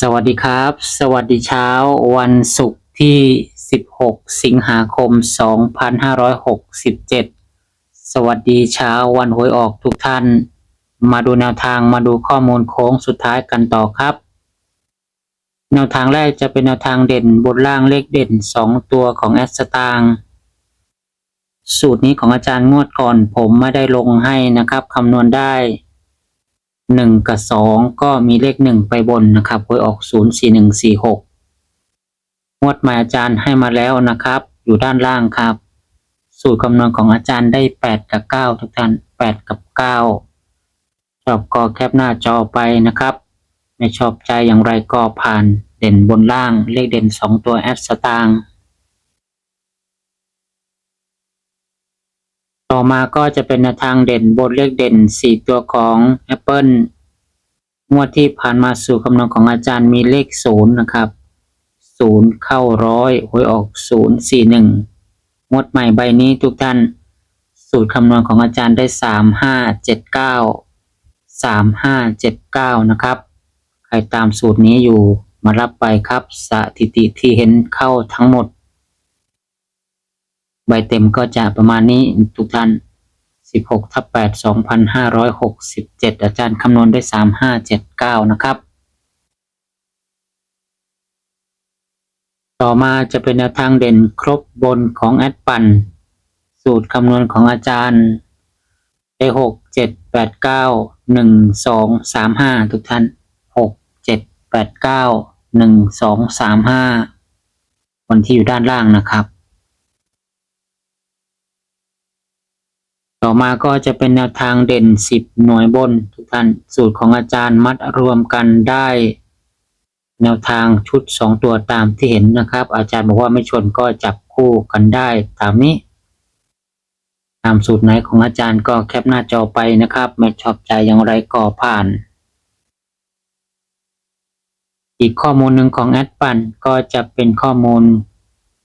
สวัสดีครับ สวัสดีเช้าวันศุกร์ที่ 16 สิงหาคม 2567 สวัสดีเช้าวันหวยออกทุกท่าน มาดูแนวทางมาดูข้อมูลโค้งสุดท้ายกันต่อครับ แนวทางแรกจะเป็นแนวทางเด่นบนล่างเลขเด่น 2 ตัวของแอสตางสูตรนี้ของอาจารย์งวดก่อนผมไม่ได้ลงให้นะครับคำนวณได้ หนึ่งกับสองก็มีเลขหนึ่งไปบนนะครับหวยออกศูนย์สี่หนึ่งสี่หกงวดมาอาจารย์ให้มาแล้วนะครับ อยู่ด้านล่างครับ สูตรคำนวณของอาจารย์ได้แปดกับเก้าทุกท่านแปดกับเก้าชอบก็แคปหน้าจอไปนะครับ ไม่ชอบใจอย่างไรก็ผ่านเด่นบนล่างเลขเด่นสองตัวแอดสตางค์ ต่อมาก็จะเป็นทางเด่นบนเลขเด่นสี่ตัวของ Apple งวดที่ผ่านมาสู่คำนวณของอาจารย์มีเลขศูนะครับศูนย์เข้าร้อยหวยออกศูนย์สี่หนึ่งวดใหม่ใบนี้ทุกท่าน สูตรคำนวณของอาจารย์ได้สามห้าเจ็ดเก้าสามห้าเจ็ดเก้านะครับ ใครตามสูตรนี้อยู่มารับไปครับ สถิติที่เห็นเข้าทั้งหมด ใบเต็มก็จะประมาณนี้ทุกท่าน16ทับ8 2567 อาจารย์คำนวณได้ 3579 นะครับ ต่อมาจะเป็นแนวทางเด่นครบบนของแอดปัน สูตรคำนวณของอาจารย์ได้6 7 8 9 1 2 3 5 ทุกท่าน 6 7 8 9 1 2 3 5วันที่อยู่ด้านล่างนะครับ ต่อมาก็จะเป็นแนวทางเด่น 10 หน่วยบนทุกท่านสูตรของอาจารย์มัดรวมกันได้ แนวทางชุด 2 ตัวตามที่เห็นนะครับ อาจารย์บอกว่าไม่ชนก็จับคู่กันได้ตามนี้ ตามสูตรไหนของอาจารย์ก็แคปหน้าจอไปนะครับไม่ชอบใจอย่างไรก็ผ่าน อีกข้อมูลหนึ่งของแอดปันก็จะเป็นข้อมูล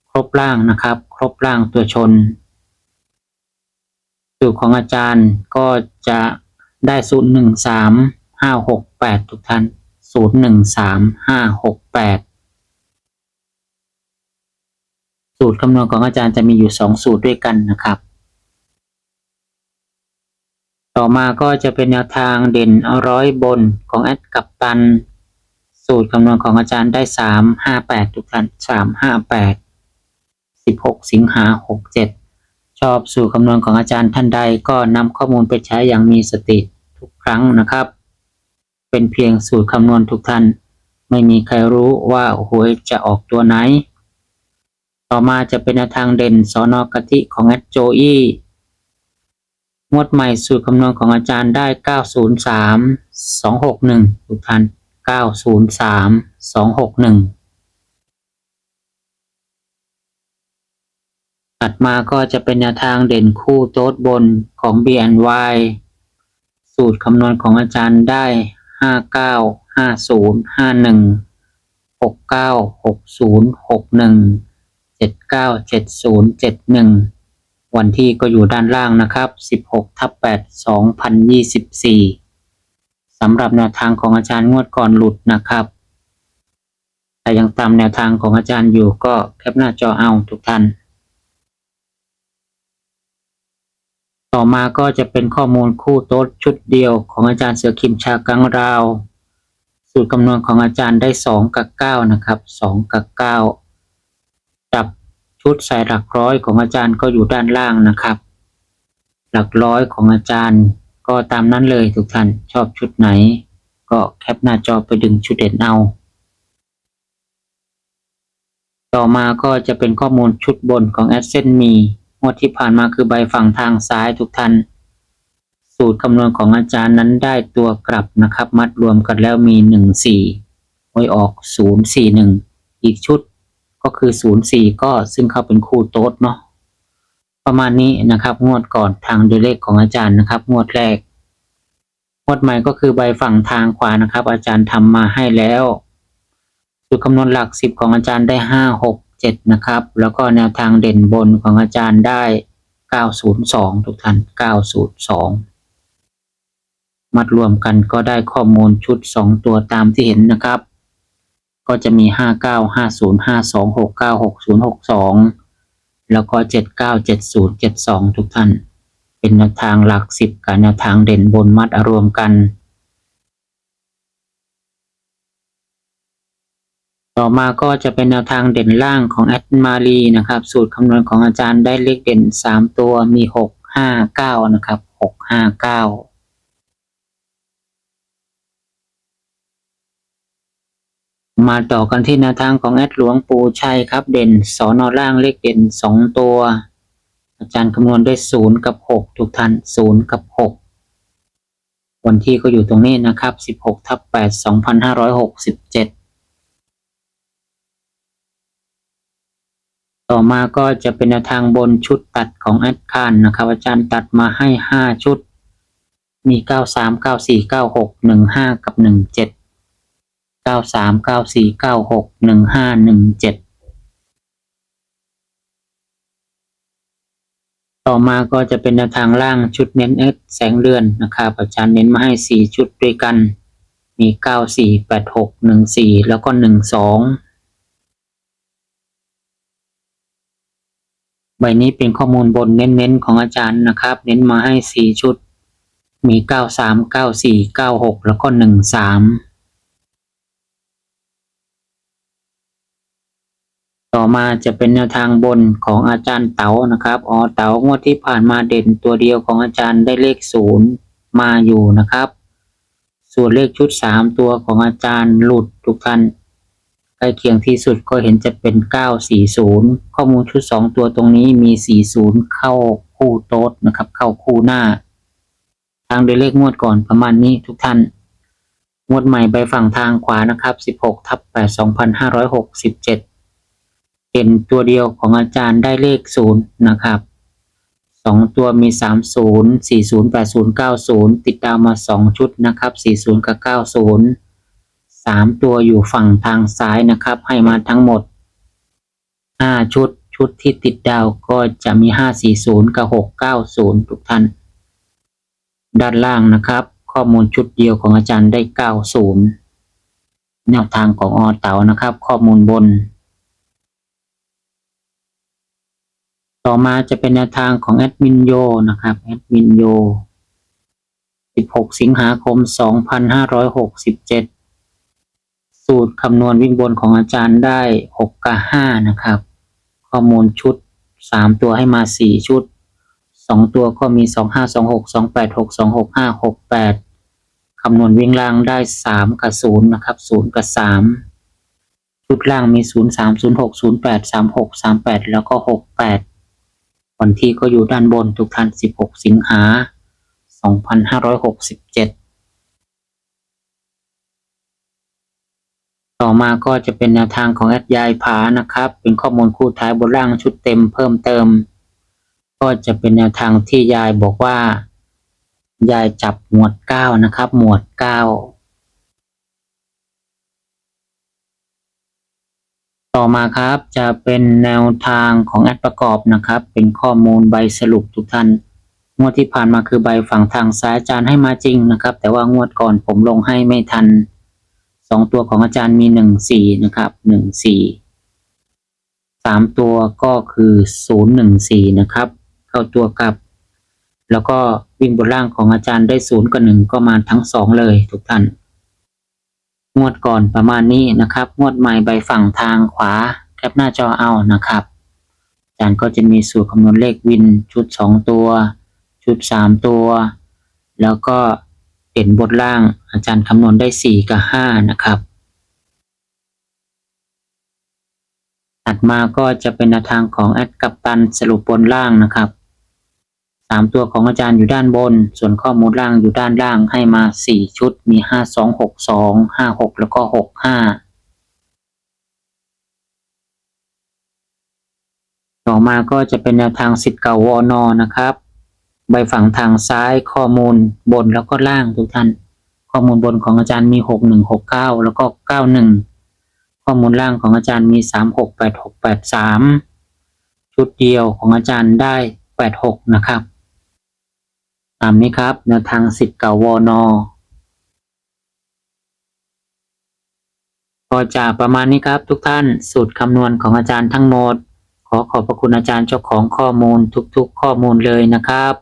ครบล่างนะครับ ครบล่างตัวชน สูตรของอาจารย์ก็จะได้ศูนย์หนึ่งสามห้าหกแปดทุกท่านศูนย์หนึ่งสามห้าหกแปดสูตรคำนวณของอาจารย์จะมีอยู่สองสูตรด้วยกันนะครับ ต่อมาก็จะเป็นแนวทางเด่นร้อยบนของแอดกับตัน สูตรคำนวณของอาจารย์ได้สามห้าแปดทุกท่านสามห้าแปดสิบหกสิงหาหกเจ็ด ชอบสู่คำนวณของอาจารย์ท่านใดก็นำข้อมูลไปใช้อย่างมีสติทุกครั้งนะครับ เป็นเพียงสูตรคำนวณทุกท่าน ไม่มีใครรู้ว่าหวยจะออกตัวไหน ต่อมาจะเป็นทางเด่นสอนอกะทิของแอดโจอี้งวดใหม่สูตรคำนวณของอาจารย์ได้ 903 261 ทุกท่าน 903 261 ถัดมาก็จะเป็นแนวทางเด่นคู่โต๊ดบนของ BNY สูตรคำนวณของอาจารย์ได้ 59 50 51 69 60 61 79 70 71 วันที่ก็อยู่ด้านล่างนะครับ 16ทับ8 2024สำหรับแนวทางของอาจารย์งวดก่อนหลุดนะครับ แต่ยังตามแนวทางของอาจารย์อยู่ก็แคปหน้าจอเอาทุกท่าน ต่อมาก็จะเป็นข้อมูลคู่โต๊ดชุดเดียวของอาจารย์เสือคิมชากังราว สูตรคำนวณของอาจารย์ได้สองกับเก้านะครับสองกับเก้าจับชุดใส่หลักร้อยของอาจารย์ก็อยู่ด้านล่างนะครับ หลักร้อยของอาจารย์ก็ตามนั้นเลยทุกท่านชอบชุดไหน ก็แคปหน้าจอไปดึงชุดเด่นเอาต่อมาก็จะเป็นข้อมูลชุดบนของแอดเซนมี งวดที่ผ่านมาคือใบฝั่งทางซ้ายทุกท่าน สูตรคำนวณของอาจารย์นั้นได้ตัวกลับนะครับ มัดรวมกันแล้วมีหนึ่งสี่หวยออกศูนย์สี่หนึ่งอีกชุดก็คือศูนย์สี่ก็ซึ่งเข้าเป็นคู่โต๊ดเนาะประมาณนี้นะครับ งวดก่อนทางดูเลขของอาจารย์นะครับ งวดแรก งวดใหม่ก็คือใบฝั่งทางขวานะครับ อาจารย์ทำมาให้แล้วสูตรคำนวณหลักสิบของอาจารย์ได้ห้าหก เจ็ดนะครับ แล้วก็แนวทางเด่นบนของอาจารย์ได้เก้าศูนย์สองทุกท่านเก้าศูนย์สองมัดรวมกันก็ได้ข้อมูลชุดสองตัวตามที่เห็นนะครับ ก็จะมีห้าเก้าห้าศูนย์ห้าสองหกเก้าหกศูนย์หกสองแล้วก็เจ็ดเก้าเจ็ดศูนย์เจ็ดสองทุกท่าน เป็นแนวทางหลักสิบกับแนวทางเด่นบนมัดรวมกัน ต่อมาก็จะเป็นแนวทางเด่นล่างของแอดมารีนะครับ สูตรคำนวณของอาจารย์ได้เลขเด่น 3 ตัวมี 6 5 9 นะครับ 6 5 9มาต่อกันที่แนวทางของแอดหลวงปูชัยครับ เด่นสอนอล่างเลขเด่น 2 ตัว อาจารย์คำนวณได้0กับ 6 ทุกท่าน0กับ 6 วันที่ก็อยู่ตรงนี้นะครับ 16ทับ8 2567 ต่อมาก็จะเป็นทางบนชุดตัดของแอดคานนะครับ อาจารย์ตัดมาให้ 5 ชุด มี 93 94 96 15 กับ 17 93 94 96 15 17 ต่อมาก็จะเป็นทางล่างชุดเน้นเอสแสงเดือนนะครับอาจารย์เน้นมาให้ 4 ชุดด้วยกัน มี 94 86 14 แล้วก็ 12 ใบนี้เป็นข้อมูลบนเน้นๆของอาจารย์นะครับ เน้นมาให้สี่ชุด มีเก้าสามเก้าสี่เก้าหกแล้วก็หนึ่งสามต่อมาจะเป็นแนวทางบนของอาจารย์เต๋านะครับอ๋อเต๋างวดที่ผ่านมาเด่นตัวเดียวของอาจารย์ได้เลขศูนย์มาอยู่นะครับ ส่วนเลขชุดสามตัวของอาจารย์หลุดทุกท่าน ใกล้เคียงที่สุดก็เห็นจะเป็นเก้าสี่ศูนย์ข้อมูลชุดสองตัวตรงนี้มีสี่ศูนย์เข้าคู่โต๊ดนะครับ เข้าคู่หน้า ทางโดยเลขงวดก่อนประมาณนี้ทุกท่าน งวดใหม่ใบฝั่งทางขวานะครับสิบหกทับแปดสองพันห้าร้อยหกสิบเจ็ดเป็นตัวเดียวของอาจารย์ได้เลขศูนย์นะครับสองตัวมีสามศูนย์สี่ศูนย์แปดศูนย์เก้าศูนย์ติดดาวมาสองชุดนะครับสี่ศูนย์กับเก้าศูนย์ สามตัวอยู่ฝั่งทางซ้ายนะครับ ให้มาทั้งหมดห้าชุด ชุดที่ติดดาวก็จะมีห้าสี่ศูนย์กับหกเก้าศูนย์ทุกท่าน ด้านล่างนะครับ ข้อมูลชุดเดียวของอาจารย์ได้เก้าศูนย์แนวทางของอเต๋านะครับ ข้อมูลบน ต่อมาจะเป็นแนวทางของแอดมินโยนะครับแอดมินโย16 สิงหาคม 2567 สูตรคำนวณวิ่งบนของอาจารย์ได้ 6 กับ 5 นะครับ ข้อมูลชุด 3 ตัวให้มา 4 ชุด 2 ตัวก็มี 25 26 28 6 26 5 68คำนวณวิ่งล่างได้ 3 กับ 0 นะครับ 0 กับ 3 ชุดล่างมี 0 3 0 6 0 8 3 6 3 8 แล้วก็ 68 วันที่ก็อยู่ด้านบนทุกท่าน 16 สิงหา 2567 ต่อมาก็จะเป็นแนวทางของแอดยายผานะครับ เป็นข้อมูลคู่ท้ายบนล่างชุดเต็มเพิ่มเติม ก็จะเป็นแนวทางที่ยายบอกว่า ยายจับหมวด9นะครับ หมวด9ต่อมาครับจะเป็นแนวทางของแอดประกอบนะครับ เป็นข้อมูลใบสรุปทุกท่านงวดที่ผ่านมาคือใบฝั่งทางซ้ายอาจารย์ให้มาจริงนะครับ แต่ว่างวดก่อนผมลงให้ไม่ทัน สองตัวของอาจารย์มีหนึ่งสี่นะครับหนึ่งสี่สามตัวก็คือศูนย์หนึ่งสี่นะครับ เข้าตัวกลับ แล้วก็วิ่งบนล่างของอาจารย์ได้ศูนย์กับหนึ่งก็มาทั้งสองเลยทุกท่านงวดก่อนประมาณนี้นะครับ งวดใหม่ใบฝั่งทางขวาแคปหน้าจอเอานะครับอาจารย์ก็จะมีสูตรคำนวณเลขวินชุดสองตัว ชุดสามตัว แล้วก็ เด่นบนล่างอาจารย์คำนวณได้สี่กับห้านะครับ ถัดมาก็จะเป็นแนวทางของแอดกัปตันสรุปบนล่างนะครับสามตัวของอาจารย์อยู่ด้านบน ส่วนข้อมูลล่างอยู่ด้านล่างให้มาสี่ชุดมีห้าสองหกสองห้าหกแล้วก็หกห้าต่อมาก็จะเป็นแนวทางสิทธิ์เก่าวอนอนะครับ ใบฝั่งทางซ้ายข้อมูลบนแล้วก็ล่างทุกท่าน ข้อมูลบนของอาจารย์มีหกหนึ่งหกเก้าแล้วก็เก้าหนึ่งข้อมูลล่างของอาจารย์มีสามหกแปดหกแปดสามชุดเดียวของอาจารย์ได้แปดหกนะครับตามนี้ครับแนวทางสิทธิ์เก่าวอนอก็จะประมาณนี้ครับทุกท่านสูตรคำนวณของอาจารย์ทั้งหมด ขอขอบพระคุณอาจารย์เจ้าของข้อมูลทุกๆ ข้อมูลเลยนะครับ